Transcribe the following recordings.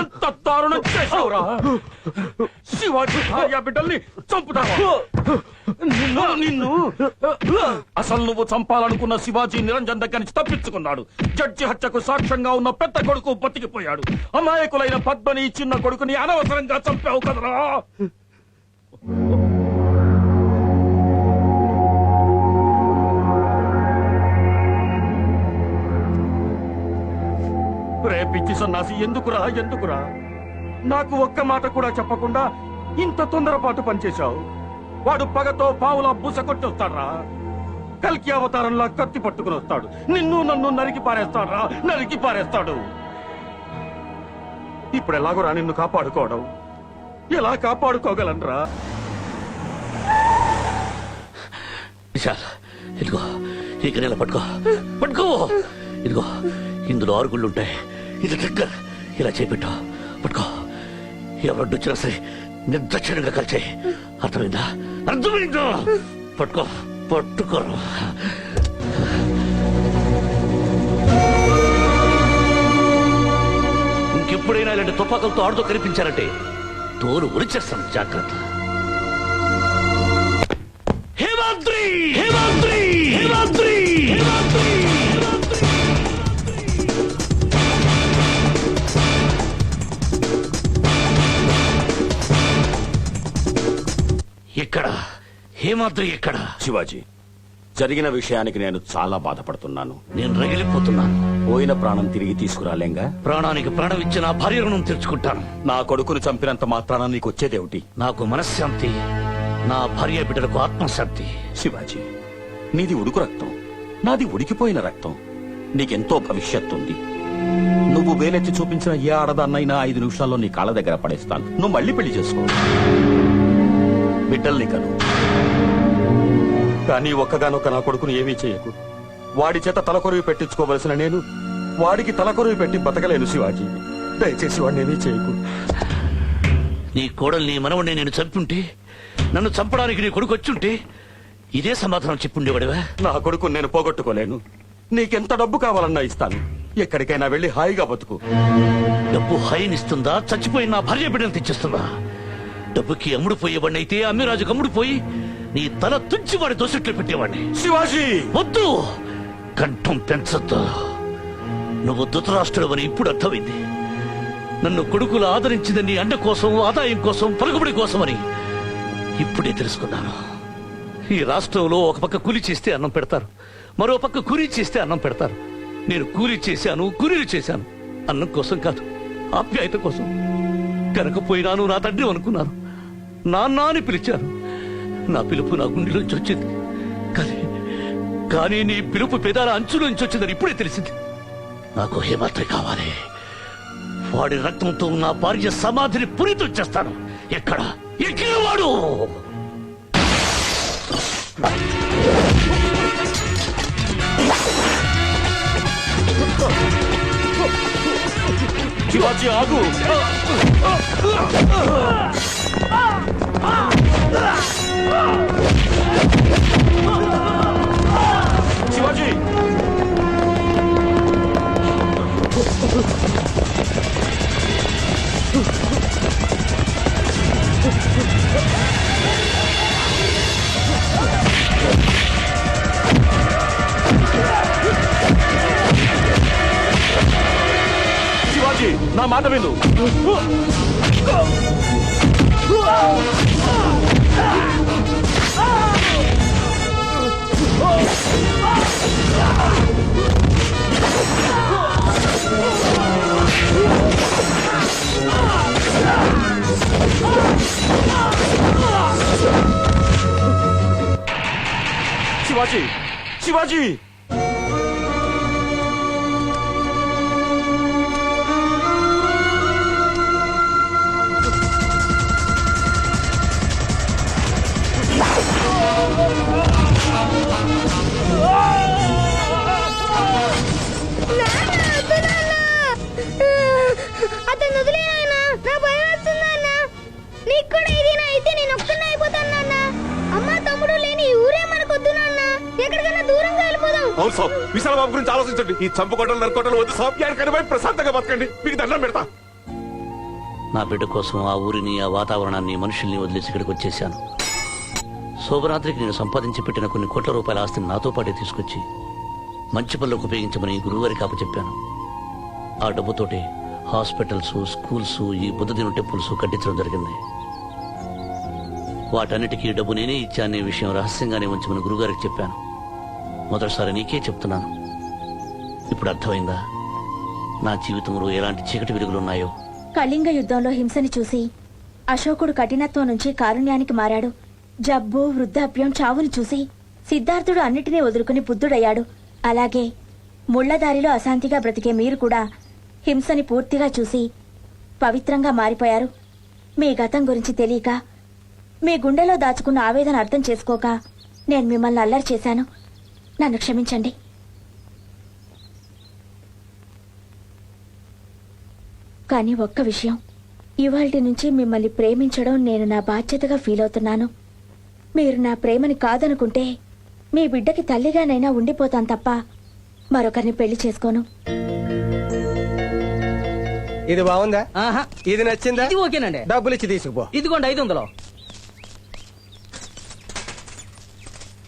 ఎంత దారుణం చేశావురా? శివాజీ భార్య బిడ్డల్ని చంపుతావా? నిన్ను నిన్ను. అసలు నువ్వు చంపాలనుకున్న శివాజీ నిరంజన్ దగ్గర నుంచి తప్పించుకున్నాడు. జడ్జి హత్యకు సాక్ష్యంగా ఉన్న పెద్ద కొడుకు బతికిపోయాడు. అమాయకులైన పద్మని చిన్న కొడుకుని అనవసరంగా చంపావు కదరా. రే పిచ్చి సన్నాసి ఎందుకురా ఎందుకురా? నాకు ఒక్క మాట కూడా చెప్పకుండా ఇంత తొందరపాటు పనిచేశావు. వాడు పగతో పావులా బుసకొట్టి వస్తాడ్రా కల్కి అవతారంలా కత్తి పట్టుకుని వస్తాడు. నిన్ను నన్ను నరికి పారేస్తాడ్రా నరికి పారేస్తాడు. ఇప్పుడు ఎలాగోరా నిన్ను కాపాడుకోవడం. ఎలా కాపాడుకోగలనరా? విశాల్ ఇదిగో ఈ గనెల పట్టుకో. పట్టుకో. ఇదిగో ఇందులో ఆరుగుళ్ళు ఉంటాయి. ఇది దగ్గర ఇలా చేపెట్టు. పట్టుకో. ఎవరొడ్డొచ్చినా సరే నిర్దక్షిణంగా కలిసే అర్థమైందా? అర్థమైందో? పట్టుకో. పట్టుకోరు ఇంకెప్పుడైనా ఇలాంటి తుపాకులతో ఆడుతూ కనిపించారంటే తోలు ఉరిచేస్తాను. జాగ్రత్త. హేమాద్రి! హేమాద్రి! ఎక్కడ? హేమాద్రి ఎక్కడ? శివాజీ జరిగిన విషయానికి నేను చాలా బాధపడుతున్నాను. నేను రగిలిపోతున్నాను. పోయిన ప్రాణం తిరిగి తీసుకురాలేంగా? ప్రాణానికి ప్రాణం ఇచ్చి నా భార్య రుణం తెచ్చుకుంటాను నా కొడుకును చంపినంత మాత్రాన నీకు వచ్చేదేమిటి? నాకు మనశ్శాంతి నా భార్య బిడ్డలకు ఆత్మశాంతి. శివాజీ నీది ఉడుకు రక్తం నాది ఉడికిపోయిన రక్తం. నీకెంతో భవిష్యత్తు ఉంది నువ్వు వేలెత్తి చూపించిన ఏ ఆడదాన్నైనా ఐదు నిమిషాల్లో నీ కాళ్ళ దగ్గర పడేస్తాను. నువ్వు మళ్ళీ పెళ్ళి చేసుకో. బిడ్డల్ని కను. కానీ ఒక్కగానొక్క నా కొడుకును ఏమీ చేయకు. వాడి చేత తలకొరివి పెట్టించుకోవలసిన నేను వాడికి తలకొరివి పెట్టి బతకలేను శివాజీ. దయచేసి వాడిని ఏమీ చేయకు. నీ కోడల్ని మనవణ్ణి నేను చంపుంటే నన్ను చంపడానికి నీ కొడుకు వచ్చుంటే ఇదే సమాధానం చెప్పుండేవాడివా? నా కొడుకుని నేను పోగొట్టుకోలేను. నీకెంత డబ్బు కావాలన్నా ఇస్తాను. ఎక్కడికైనా వెళ్ళి హాయిగా బతుకు. డబ్బు హైనిస్తుందా చచ్చిపోయిన నా భార్య బిడ్డను తెచ్చిస్తుందా? డబ్బుకి అమ్ముడుపోయేవాడిని అయితే అమ్మిరాజుకు అమ్ముడుపోయి నీ తల తుంచి వాడి దోసెట్లు పెట్టేవాడిని. శివాజీ! వద్దు! కంఠం పెంచొద్దు. నువ్వు ధృతరాష్ట్రుడు అని ఇప్పుడు అర్థమైంది. నన్ను కొడుకులు ఆదరించింది నీ అండ కోసం ఆదాయం కోసం పలుకుబడి కోసమని ఇప్పుడే తెలుసుకున్నాను. ఈ రాష్ట్రంలో ఒక పక్క కూలి చేస్తే అన్నం పెడతారు మరో పక్క కూలీ చేస్తే అన్నం పెడతారు. నేను కూలీ చేశాను కూలీలు చేశాను. అన్నం కోసం కాదు ఆప్యాయత కోసం. కనకపోయినాను నా తండ్రి అనుకున్నాను. నాన్న అని పిలిచాను నా పిలుపు నా గుండెలోంచి వచ్చింది కానీ కానీ నీ పిలుపు పెదాల అంచులోంచి వచ్చిందని ఇప్పుడే తెలిసింది. నాకు హేమాత్రి కావాలి. వాడి రక్తంతో నా భార్య సమాధిని పురితం చేస్తాను ఎక్కడ? ఎక్కిన వాడు శివాజీ ఆగు! శివాజీ! శివాజీ నా మాట విను. శివాజీ శివాజీ అతను అవును వెళ్ళిపోదాం విశాల బాబు గురించి ఆలోచించండి. ఈ చంపుకోటలు నరుకోటలు వద్దు సాబ్. ప్రశాంతంగా బతకండి. మీకు దండం పెడతా. నా బిడ్డ కోసం ఆ ఊరిని ఆ వాతావరణాన్ని మనుషుల్ని వదిలేసి ఇక్కడికి వచ్చేసాను శోభరాత్రికి నేను సంపాదించి పెట్టిన కొన్ని కోట్ల రూపాయల ఆస్తిని నాతో పాటే తీసుకొచ్చి మంచి పనులకు ఉపయోగించమని గురువుగారికి అప్పచెప్పాను ఆ డబ్బుతోటి హాస్పిటల్స్ స్కూల్స్ ఈ బుద్ధదిన టెంపుల్స్ కట్టించడం జరిగింది. వాటన్నిటికీ డబ్బు నేనే ఇచ్చానే విషయం రహస్యంగానే ఉంచమని గురుగారికి చెప్పాను. మొదటిసారి నీకే చెప్తున్నాను. ఇప్పుడు అర్థమైందా? నా జీవితంలో ఎలాంటి చీకటి వెలుగులున్నాయో? కళింగ యుద్ధంలో హింసని చూసి అశోకుడు కఠినత్వం నుంచి కారుణ్యానికి మారాడు. జబ్బు వృద్ధాప్యం చావుని చూసి సిద్ధార్థుడు అన్నిటినీ వదులుకుని బుద్ధుడయ్యాడు. అలాగే ముళ్ళదారిలో అశాంతిగా బ్రతికే మీరు కూడా హింసని పూర్తిగా చూసి పవిత్రంగా మారిపోయారు. మీ గతం గురించి తెలియక మీ గుండెలో దాచుకున్న ఆవేదన అర్థం చేసుకోక నేను మిమ్మల్ని అల్లరి చేశాను. నన్ను క్షమించండి. కానీ ఒక్క విషయం. ఇవాల్టి నుంచి మిమ్మల్ని ప్రేమించడం నేను నా బాధ్యతగా ఫీల్ అవుతున్నాను. మీరు నా ప్రేమని కాదనుకుంటే మీ బిడ్డకి తల్లిగానైనా ఉండిపోతాను తప్ప మరొకరిని పెళ్ళి చేసుకోను. ఇది బాగుందా? ఆహా. ఇది నచ్చిందా? ఇది ఓకేనండి. డబ్బులు ఇచ్చి తీసుకుపో. ఇదిగోండి ఐదు వందలు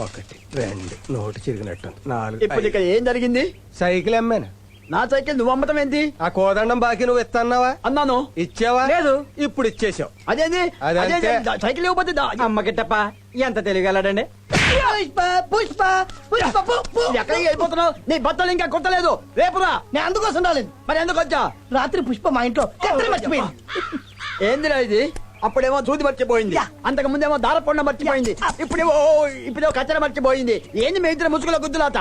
ఒకటి రెండు నోటు చిరిగినట్టు నాలుగు ఇప్పుడు. ఇక్కడ ఏం జరిగింది? సైకిల్ అమ్మాను? నా సైకిల్ నువ్వు అమ్మటం ఏంటి ఆ కోదండం బాకీ నువ్వు ఇస్తున్నావా అన్నాను. ఇచ్చావా? లేదు. ఇప్పుడు ఇచ్చేసావు అదేంది? అదంతే. అదేంది? దా- సైకిల్ ఇవ్వకపోతే దా- అమ్మ గిట్టప్ప ఎంత తెలియగలడండి? పుష్ప పుష్ప పుష్ప పు- పు- ఎక్కడికి వెళ్ళిపోతున్నావు? నీ బట్టలు ఇంకా కుట్టలేదు. రేపురా నేను అందుకోసం రాలేదు. మరి ఎందుకు వచ్చా? రాత్రి పుష్ప మా ఇంట్లో మర్చిపోయింది. ఏందిరా ఇది? అప్పుడేమో దూది మర్చిపోయింది. అంతకు ముందేమో దారపొండ మర్చిపోయింది. ఇప్పుడేమో ఓ, ఇప్పుడేమో కచ్చర మర్చిపోయింది. ఏంది మీ ఇద్దరు ముసుగుల గుద్దులాత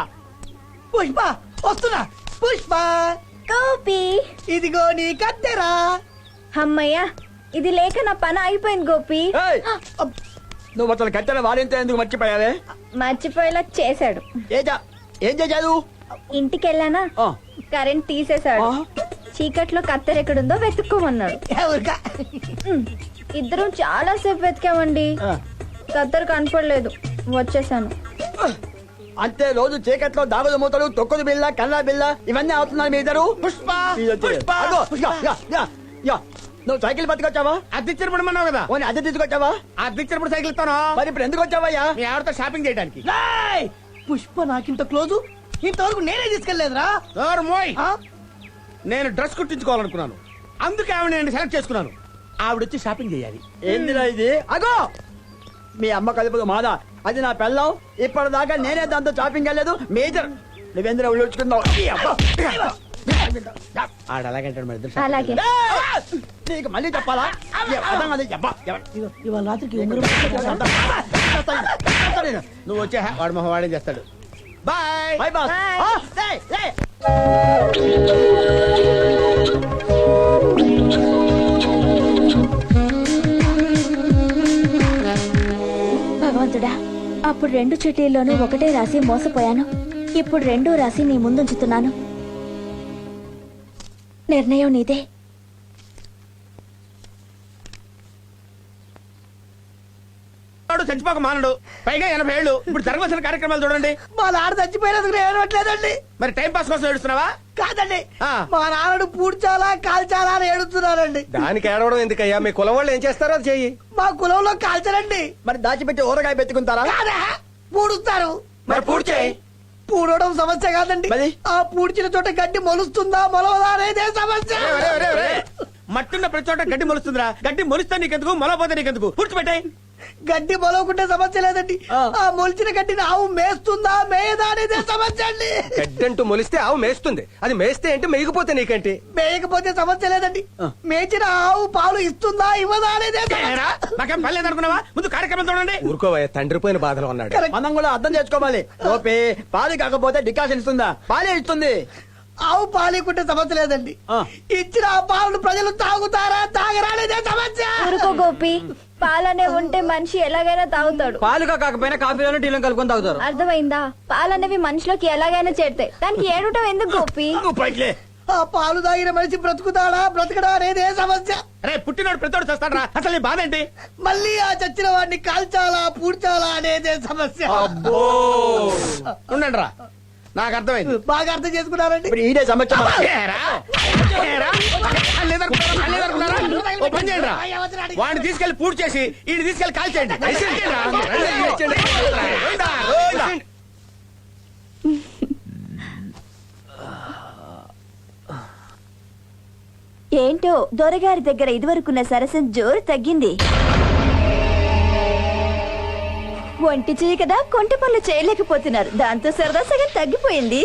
పుష్ప వస్తున్నా. పుష్ప. గోపి. ఇదిగో నీ కత్తెరా. అమ్మయ్యా ఇది లేక నా పని అయిపోయింది గోపి! నువ్వు అసలు కట్టెల వాడింత ఎందుకు మర్చిపోయావే? మర్చిపోయేలా చేశాడు. ఏ చా- ఏం చేశావు? ఇంటికి వెళ్ళానా ఆ. కరెంట్ తీసేశాడు. చీకట్లో కత్తెర ఎక్కడుందో వెతుక్కోమన్నాడు. ఇద్దరం చాలా సేపు వెతికామండి. కత్తెర కనపడలేదు. వచ్చేసాను. అంతే రోజు చీకట్లో దాగుడు మూతలు తొక్కుడు బిల్ల కల్లా బిల్ల ఇవన్నీ అవుతున్నారు మీ ఇద్దరు. పుష్ప! నువ్వు సైకిల్ పట్టుకొచ్చావా? అద్దె ఇచ్చినప్పుడు కదా. ఓని అద్దె తీసుకొచ్చావా? అద్దె ఇచ్చినప్పుడు సైకిల్ ఇస్తాను. మరి ఇప్పుడు ఎందుకు వచ్చావయ్యా? మీ ఆవిడతో షాపింగ్ చేయడానికి. పుష్ప నాకింత క్లోజు? ఇంతవరకు నేనే తీసుకెళ్ళేదురా మోయ్. నేను డ్రెస్ కుట్టించుకోవాలనుకున్నాను. అందుకే ఆవిడ నేను సెలెక్ట్ చేసుకున్నాను. ఆవిడ వచ్చి షాపింగ్ చేయాలి ఏందిరా ఇది అగో మీ అమ్మ కలుపుదు మాదా అది నా పెళ్ళం ఇప్పటిదాకా నేనే దాంతో షాపింగ్ వెళ్ళలేదు మేజర్ నువ్వేంద్ర ఉళ్ళుచుకున్నావు ఆడ అలాగంటాడు మరి ఇద్దరు అలాగే ఏయ్! నీకు మళ్ళీ చెప్పాలా ఏ, అర్థం కాదు. యబ్బా, ఎవ- ఇవాళ రాత్రికి ఉంగరం నువ్వు వచ్చే వాడు మొహం వాడే చేస్తాడు బాయ్ బాయ్ బాస్ Bye. ఆ. భగవంతుడా అప్పుడు రెండు చిటీల్లోనూ ఒకటే రాసి మోసపోయాను. ఇప్పుడు రెండూ రాసి నీ ముందుంచుతున్నాను. నిర్ణయం నీదే. చచ్చిపోక మానడు. పైగా ఎనభై ఏళ్ళు. ఇప్పుడు జరగవలసిన కార్యక్రమాలు చూడండి. మా నాన్న చచ్చిపోయినందుకు నేను ఏడవట్లేదండి. మరి టైం పాస్ కోసం ఏడుస్తున్నావా? కాదండి. ఆ. మా నాన్నను పూడ్చాలా కాల్చాలా అని ఏడుస్తున్నారండి. దానికి ఏడవడం ఎందుకయ్యా? మీ కులం వాళ్ళు ఏం చేస్తారో అది చెయ్యి. మా కులంలో కాల్చరండి. మరి దాచిపెట్టి ఊరగాయ పెట్టుకుంటారా పూడుస్తారు. మరి పూడ్చి చేయి. పూడవడం సమస్య కాదండి. మరి? ఆ పూడ్చిన చోట గడ్డి మొలుస్తుందా మొలవదా అనేదే సమస్య. ఒరే, ఒరే, ఒరే. మట్టున్న ప్రతి చోట గడ్డి మొలుస్తుందిరా. గడ్డి మొలిస్తే నీకెందుకు? మొలపోతే నీకెందుకు? పూడ్చిపెట్టాయి. గడ్డి మొలవకుంటే సమస్య లేదండి. ఆ. మొలిచిన గడ్డిని ఆవు మేస్తుందా మేయదా అనేదే సమస్య అండి. గడ్డంటూ మొలిస్తే ఆవు మేస్తుంది. అది మేస్తే ఏంటి మేయకపోతే నీకేంటి? మేయకపోతే సమస్య లేదండి. మేచిన ఆవు పాలు ఇస్తుందా ఇవ్వదా అనేదే నాకేం లేదనుకున్నావా? ముందు కార్యక్రమం చూడండి. ఊరుకోవయ్యా తండ్రి పోయిన బాధలో ఉన్నాడు. మనం కూడా అర్థం చేసుకోవాలి. ఓపే పాలు కాకపోతే డికాషన్ ఇస్తుందా? పాలే ఇస్తుంది. ఆవు పాలేకుంటే సమస్య లేదండి. ఇచ్చిన ఆ పాలను ప్రజలు తాగుతారా తాగరా అనేదే సమస్య. ఊరుకో గోపి. పాలనే ఉంటే మనిషి ఎలాగైనా తాగుతాడు. పాలుగా కాకపోయినా కాఫీలోనే టీలో కలుపుకొని తాగుతారు. అర్థమైందా? పాలనేవి మనిషిలోకి ఎలాగైనా చేరుతాయి. దానికి ఏడుటం ఎందుకు గోపి? పైకిలే ఆ పాలు తాగిన మనిషి బ్రతుకుతాడా బ్రతకడా అనేదే సమస్య. అరే పుట్టినోడు ప్రతివాడు చేస్తాడరా? అసలు నీ బాధ ఏంటి? మళ్ళీ ఆ చచ్చిన వాడిని కాల్చాలా పూడ్చాలా అనేదే సమస్య. ఉండండి రా నాకు అర్థమైంది. బాగా అర్థం చేసుకున్నారండి. ఈడే సమస్య. ఓ పని చేయండి రా. వాడిని తీసుకెళ్ళి పూర్తి చేసి ఈయన తీసుకెళ్ళి కాల్ చేయండి. ఏంటో దొరగారి దగ్గర ఇదివరకున్న సరసం జోరు తగ్గింది. ఒంటి చేయి కదా కొంటి పనులు చేయలేకపోతున్నారు. దాంతో సరదా సగం తగ్గిపోయింది.